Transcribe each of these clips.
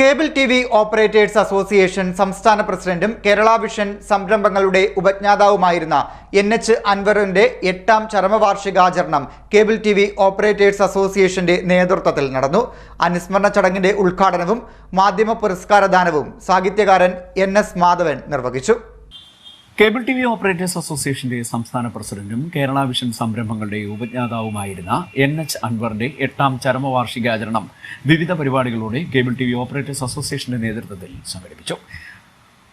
Cable T V operators association സംസ്ഥാന പ്രസിഡന്റും Kerala vision സംരംഭങ്ങളുടെ ഉപജ്ഞാതാവുമായിരുന്ന എൻ എച്ച് അൻവറിന്റെ എട്ടാം ചരമവാർഷികാചരണം കേബിൾ ടി വി ഓപ്പറേറ്റേഴ്സ് അസോസിയേഷന്റെ നേതൃത്വത്തിൽ നടന്നു. അനുസ്മരണ ചടങ്ങിന്റെ ഉദ്ഘാടനവും മാധ്യമ പുരസ്കാരദാനവും സാഹിത്യകാരൻ എൻ എസ് മാധവൻ നിർവഹിച്ചു. കേബിൾ ടി വി ഓപ്പറേറ്റേഴ്സ് അസോസിയേഷന്റെ സംസ്ഥാന പ്രസിഡന്റും കേരള വിഷൻ സംരംഭങ്ങളുടെ ഉപജ്ഞാതാവുമായിരുന്ന എൻ എച്ച് അൻവറിന്റെ എട്ടാം ചരമവാർഷികാചരണം വിവിധ പരിപാടികളോടെ കേബിൾ ടി വി ഓപ്പറേറ്റേഴ്സ് അസോസിയേഷന്റെ നേതൃത്വത്തിൽ സംഘടിപ്പിച്ചു.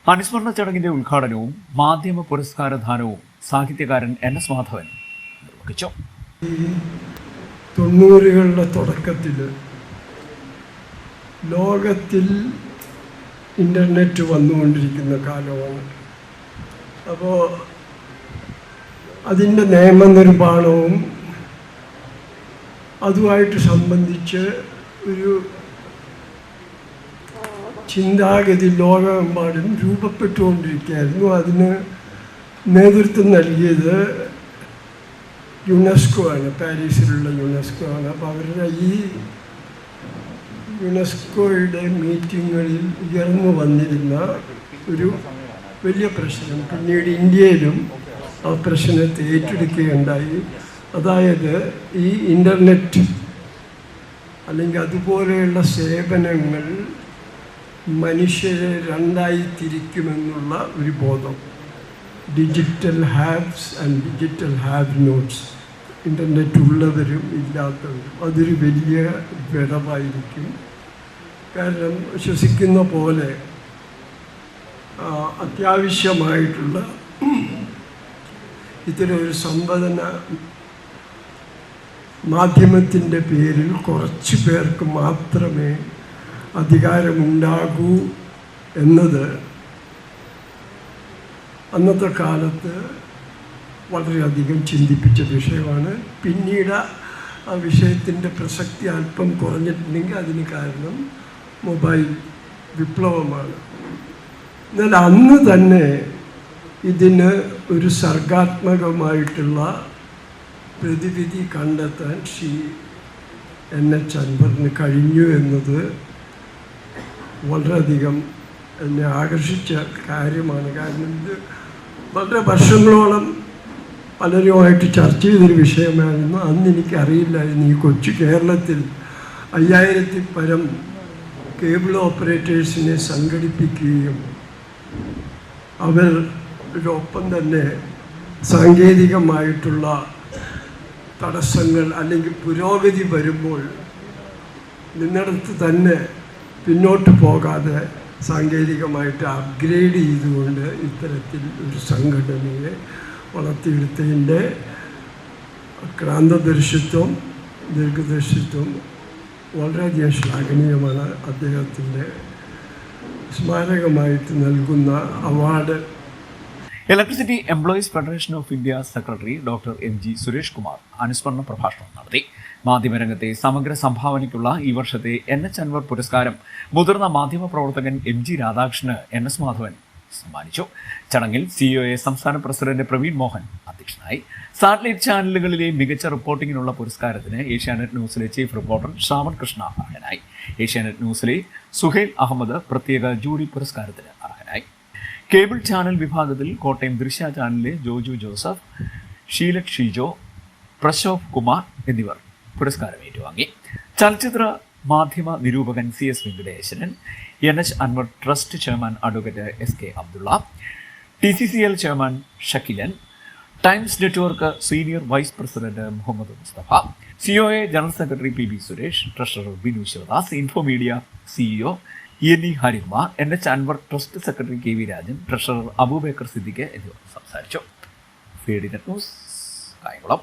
അനുസ്മരണ ചടങ്ങിന്റെ ഉദ്ഘാടനവും മാധ്യമ പുരസ്കാരദാനവും സാഹിത്യകാരൻ എൻ എസ് മാധവൻ നിർവഹിച്ചു. തൊണ്ണൂറുകളുടെ തുടക്കത്തിൽ ലോകത്തിൽ ഇന്റർനെറ്റ് വന്നുകൊണ്ടിരിക്കുന്ന കാലമാണ്. അപ്പോൾ അതിന്റെ നിയമനിർമ്മാണവും അതുമായിട്ട് സംബന്ധിച്ച് ഒരു ചിന്താഗതി ലോകമെമ്പാടും രൂപപ്പെട്ടുകൊണ്ടിരിക്കുകയായിരുന്നു. അതിന് നേതൃത്വം നൽകിയത് യുനെസ്കോ ആണ് പാരീസിലുള്ള യുനെസ്കോ ആണ്. അപ്പോൾ അവരുടെ ഈ യുനെസ്കോയുടെ മീറ്റിങ്ങുകളിൽ ഉയർന്നു വന്നിരുന്ന ഒരു വലിയ പ്രശ്നം. പിന്നീട് ഇന്ത്യയിലും ആ പ്രശ്നത്തെ ഏറ്റെടുക്കുകയുണ്ടായി. അതായത് ഈ ഇന്റർനെറ്റ് അല്ലെങ്കിൽ അതുപോലെയുള്ള സേവനങ്ങൾ മനുഷ്യരെ രണ്ടായി തിരിക്കുമെന്നുള്ള ഒരു ബോധം. Digital haves and digital have nots internet ഉള്ളവരും ഇല്ലാത്തവരും. അതൊരു വലിയ വിടവായിരിക്കും. കാരണം ശ്വസിക്കുന്ന പോലെ അത്യാവശ്യമായിട്ടുള്ള ഇത്തരം ഒരു സമ്പദന മാധ്യമത്തിന്റെ പേരിൽ കുറച്ച് പേർക്ക് മാത്രമേ അധികാരമുണ്ടാകൂ എന്നത് അന്നത്തെ കാലത്ത് വളരെയധികം ചിന്തിപ്പിച്ച വിഷയമാണ്. പിന്നീട് ആ വിഷയത്തിന്റെ പ്രസക്തി അല്പം കുറഞ്ഞിട്ടുണ്ടെങ്കിൽ അതിന് കാരണം മൊബൈൽ വിപ്ലവമാണ്. എന്നാൽ അന്ന് തന്നെ ഇതിന് ഒരു സർഗാത്മകമായിട്ടുള്ള പ്രതിവിധി കണ്ടെത്താൻ ശ്രീ എൻ എച്ച് കഴിഞ്ഞു എന്നത് വളരെയധികം എന്നെ ആകർഷിച്ച കാര്യമാണ്. കാരണം ഇത് വളരെ വർഷങ്ങളോളം പലരുമായിട്ട് ചർച്ച ചെയ്തൊരു വിഷയമായിരുന്നു. അന്ന് എനിക്കറിയില്ലായിരുന്നു ഈ കൊച്ചു കേരളത്തിൽ അയ്യായിരത്തി പരം കേബിൾ ഓപ്പറേറ്റേഴ്സിനെ സംഘടിപ്പിക്കുകയും അവരൊപ്പം തന്നെ സാങ്കേതികമായിട്ടുള്ള തടസ്സങ്ങൾ അല്ലെങ്കിൽ പുരോഗതി വരുമ്പോൾ നിന്നിടത്ത് തന്നെ പിന്നോട്ട് പോകാതെ സാങ്കേതികമായിട്ട് അപ്ഗ്രേഡ് ചെയ്തുകൊണ്ട് ഇത്തരത്തിൽ ഒരു സംഘടനയെ വളർത്തിയെടുത്തതിന്റെ ക്രാന്തദർശിത്വം ദീർഘദർശിത്വം വളരെയധികം ശ്ലാഘനീയമാണ് അദ്ദേഹത്തിന്റെ സ്മാരകമായിട്ട് നൽകുന്ന award. Electricity employees federation of India secretary doctor M G Suresh Kumar അനുസ്മരണ പ്രഭാഷണം നടത്തി. മാധ്യമരംഗത്തെ സമഗ്ര സംഭാവനയ്ക്കുള്ള ഈ വർഷത്തെ എൻ എച്ച് അൻവർ പുരസ്കാരം മുതിർന്ന മാധ്യമ പ്രവർത്തകൻ എം ജി രാധാകൃഷ്ണന് എൻ എസ് മാധവൻ സമ്മാനിച്ചു. ചടങ്ങിൽ സിഇഒയെ സംസ്ഥാന പ്രസിഡന്റ് പ്രവീൺ മോഹൻ അധ്യക്ഷനായി. സാറ്റലൈറ്റ് ചാനലുകളിലെ മികച്ച റിപ്പോർട്ടിങ്ങിനുള്ള പുരസ്കാരത്തിന് ഏഷ്യാനെറ്റ് ന്യൂസിലെ ചീഫ് റിപ്പോർട്ടർ ശ്രാവൺ കൃഷ്ണ അർഹനായി. ഏഷ്യാനെറ്റ് ന്യൂസിലെ സുഹേൽ അഹമ്മദ് പ്രത്യേക ജൂറി പുരസ്കാരത്തിന് അർഹനായി. കേബിൾ ചാനൽ വിഭാഗത്തിൽ കോട്ടയം ദൃശ്യ ചാനലിലെ ജോജു ജോസഫ് ഷീലക് ഷീജോ പ്രശോഭ് കുമാർ എന്നിവർ പുരസ്കാരം ഏറ്റുവാങ്ങി. ചലച്ചിത്ര മാധ്യമ നിരൂപകൻ C S Venkateswaran N H Anwar trust chairman advocate S K Abdulla T C C L chairman Shakkilan Times Network senior vice president Muhammad Mustafa COA general secretary P B Suresh treasurer Binu Sivadas Infomedia CEO CEO N E Harikumar N H Anwar trust secretary K V Rajan treasurer Aboobacker Siddique എന്നിവർ സംസാരിച്ചു. കായംകുളം.